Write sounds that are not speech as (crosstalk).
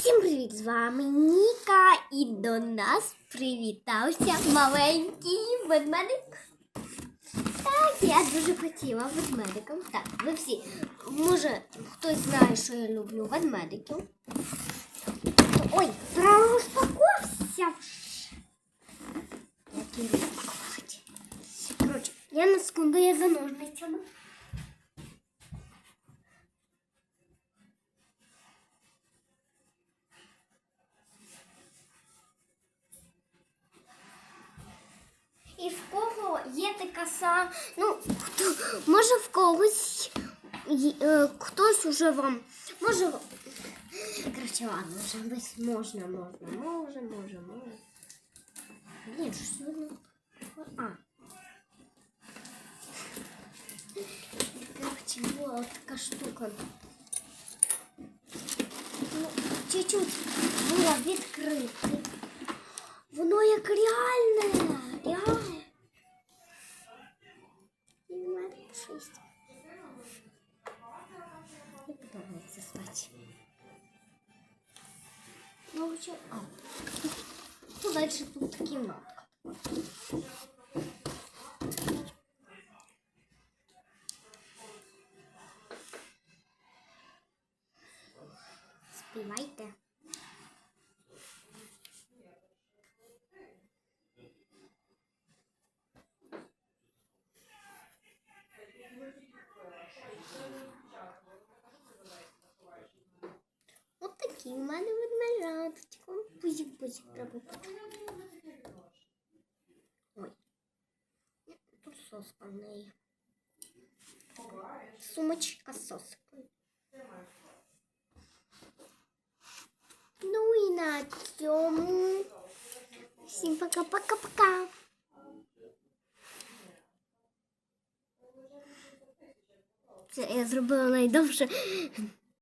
Всім привіт! З вами Ніка і до нас привітався маленький ведмедик. Так, я дуже хотіла ведмедиком. Так, ви всі. Може, хтось знає, що я люблю ведмедиків. Ой, розпаковся. Який розпакувати. Коротше, я на секунду я за ножницями. є така сама, ну, хто, може в когось й- е, хтось уже вам, може, коротше, ладно, вже десь можна, можна, може, може, може. Блін, що сьогодні? А. Коротше, була така штука. Ну, чуть-чуть була відкрита. подобається спати. Ну, вже... А. Ну, далі тут кімнатка. Співайте. От такі в мене ведмежаточка. Пузик, пузик треба. Ой. Тут соска в неї. Сумочка з соскою. Ну і на цьому. Всім пока-пока-пока. Це я зробила найдовше (laughs)